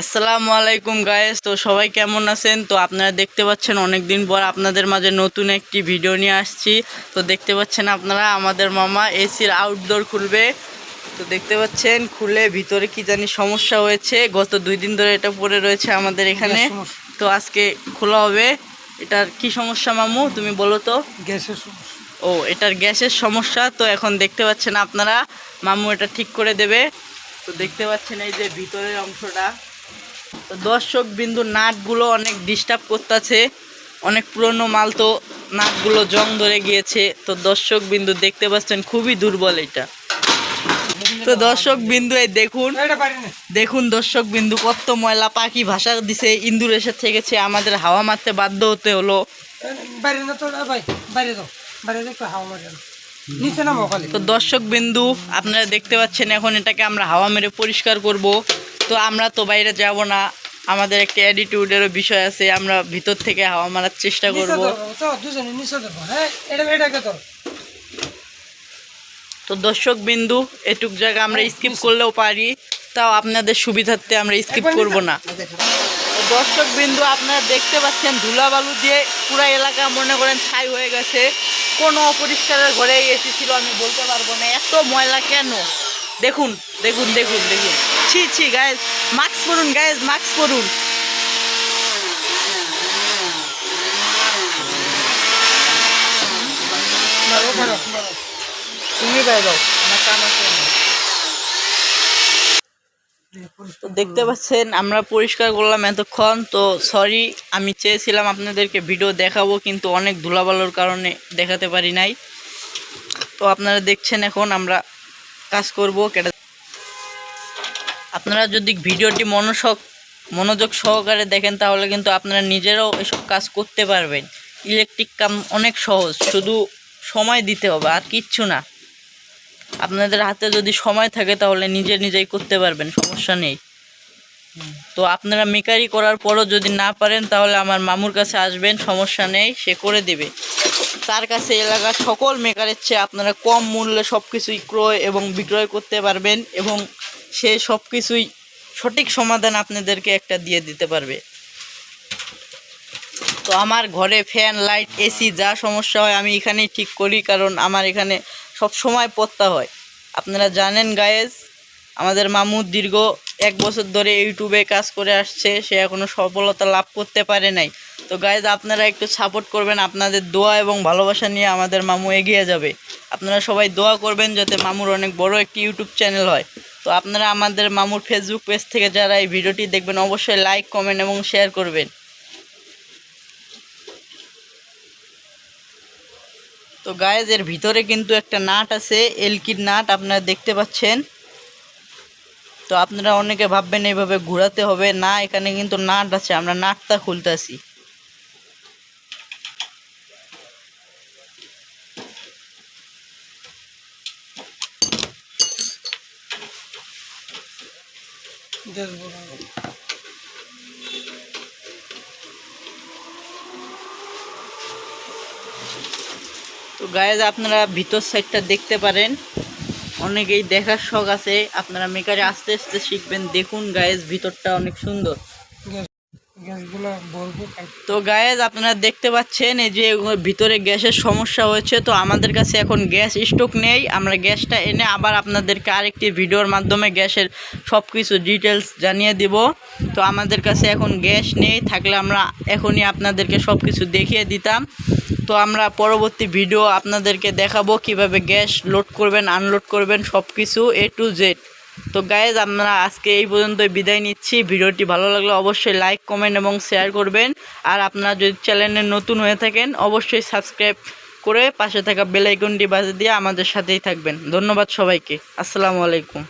আসসালামু আলাইকুম গায়েস তো সবাই কেমন আছেন? তো আপনারা দেখতে পাচ্ছেন অনেক দিন পর আপনাদের মাঝে নতুন একটি ভিডিও নিয়ে আসছি। তো দেখতে পাচ্ছেন আপনারা আমাদের মামা এসির আউটডোর খুলবে। তো দেখতে পাচ্ছেন খুলে ভিতরে কি জানি সমস্যা হয়েছে। গত দুই দিন ধরে এটা পড়ে রয়েছে আমাদের এখানে। তো আজকে খোলা হবে। এটার কি সমস্যা মামু? তুমি বলো তো। গ্যাসের ও এটার গ্যাসের সমস্যা। তো এখন দেখতে পাচ্ছেন আপনারা মামু এটা ঠিক করে দেবে। তো দেখতে পাচ্ছেন এই যে ভিতরের অংশটা। তো দর্শক বিন্দু নাটগুলো অনেক ডিস্টার্ব করতেছে অনেক পুরনো মাল তো নাটগুলো জং ধরে গিয়েছে তো দর্শক বিন্দু দেখতে পাচ্ছেন খুবই দুর্বল এটা। তো দর্শক বিন্দু এই দেখুন দেখুন দর্শক বিন্দু কত ময়লা পাখি ভাষা দিছে ইন্দুর এসে থেকেছে আমাদের হাওয়া মারতে বাধ্য হতে হলো। তো এ ভাই বাইরে যাও বাইরে যাও একটু হাওয়া মারে। না। নিচে নামো খালি। তো দর্শক বিন্দু আপনারা দেখতে পাচ্ছেন এখন এটাকে আমরা হাওয়া মেরে পরিষ্কার করব। তো আমরা তো বাইরে যাব না। আমাদের একটা অ্যাটিটিউডেরও বিষয় আছে আমরা ভিতর থেকে হাওয়া মারার চেষ্টা করব। তো হ্যাঁ? তো দর্শক বিন্দু এটুক জায়গা আমরা স্কিপ করলেও পারি। তাও আপনাদের সুবিধার্থে আমরা স্কিপ করব না। দর্শক বিন্দু আপনারা দেখতে পাচ্ছেন ধুলাবালু দিয়ে পুরো এলাকা মনে করেন ছাই হয়ে গেছে। কোনো অপরিষ্কারের ঘরে এসি ছিল আমি বলতে পারব না। এত ময়লা কেন? দেখুন দেখুন দেখুন দেখুন। ছি ছি গায়েস মাস্ক পরুন গায়েস মাস্ক পরুন। আমার কাম আছে। তো দেখতে পাচ্ছেন আমরা পরিষ্কার করলাম এতক্ষণ তো সরি আমি চেয়েছিলাম আপনাদেরকে ভিডিও দেখাবো কিন্তু অনেক ধুলাবালোর কারণে দেখাতে পারি নাই। তো আপনারা দেখছেন এখন আমরা কাজ করব কেটে আপনারা যদি ভিডিওটি মনোসক, মনোযোগ সহকারে দেখেন, তাহলে কিন্তু আপনারা নিজেরাও এসব কাজ করতে পারবেন। ইলেকট্রিক কাম অনেক সহজ, শুধু সময় দিতে হবে, আর কিচ্ছু না। আপনাদের হাতে যদি সময় থাকে, তাহলে নিজে নিজেই করতে পারবেন, সমস্যা নেই। তো আপনারা মেকারি করার পরও যদি না পারেন, তাহলে আমার মামুর কাছে আসবেন, সমস্যা নেই, সে করে দেবে। তার কাছে এলাকার সকল মেকারের চেয়ে আপনারা কম মূল্যে সব কিছুই ক্রয় এবং বিক্রয় করতে পারবেন এবং সে সব কিছুই সঠিক সমাধান আপনাদেরকে একটা দিয়ে দিতে পারবে। তো আমার ঘরে ফ্যান, লাইট, এসি, যা সমস্যা হয় আমি এখানেই ঠিক করি, কারণ আমার এখানে সব সময় পত্তা হয়। আপনারা জানেন গায়েজ আমাদের মামু দীর্ঘ এক বছর ধরে ইউটিউবে কাজ করে আসছে, সে এখনও সফলতা লাভ করতে পারে নাই। তো গায়েজ আপনারা একটু সাপোর্ট করবেন, আপনাদের দোয়া এবং ভালোবাসা নিয়ে আমাদের মামু এগিয়ে যাবে। আপনারা সবাই দোয়া করবেন যাতে মামুর অনেক বড় একটি ইউটিউব চ্যানেল হয়। তো আপনারা আমাদের মামুর ফেসবুক পেজ থেকে যারা এই ভিডিওটি দেখবেন, অবশ্যই লাইক কমেন্ট এবং শেয়ার করবেন। তো গায়েজ এর ভিতরে কিন্তু একটা নাট আছে এলকির নাট, আপনারা দেখতে পাচ্ছেন। তো আপনারা অনেকে ভাববেন এইভাবে ঘোরাতে হবে। না, এখানে কিন্তু নাট আছে, আমরা নাটটা খুলতেছি। গ্যাস বড়। তো গায়েজ আপনারা ভিতর সাইডটা দেখতে পারেন। অনেকেই দেখার শখ আছে, আপনারা মেকারে আস্তে আস্তে শিখবেন। দেখুন গায়েজ ভিতরটা অনেক সুন্দর। তো গায়েজ আপনারা দেখতে পাচ্ছেন এই যে ভিতরে গ্যাসের সমস্যা হয়েছে। তো আমাদের কাছে এখন গ্যাস স্টক নেই। আমরা গ্যাসটা এনে আবার আপনাদেরকে আরেকটি ভিডিওর মাধ্যমে গ্যাসের সব কিছু ডিটেলস জানিয়ে দিব। তো আমাদের কাছে এখন গ্যাস নেই। থাকলে আমরা এখনই আপনাদেরকে সব কিছু দেখিয়ে দিতাম। তো আমরা পরবর্তী ভিডিও আপনাদেরকে দেখাবো কীভাবে গ্যাস লোড করবেন আনলোড করবেন সব কিছু এ টু জেড তো গায়েজ আমরা আজকে এই পর্যন্ত বিদায় নিচ্ছি। ভিডিওটি ভালো লাগলে অবশ্যই লাইক কমেন্ট এবং শেয়ার করবেন। আর আপনারা যদি চ্যানেলে নতুন হয়ে থাকেন, অবশ্যই সাবস্ক্রাইব করে পাশে থাকা বেলাইকনটি বাজে দিয়ে আমাদের সাথেই থাকবেন। ধন্যবাদ সবাইকে। আসসালামু আলাইকুম।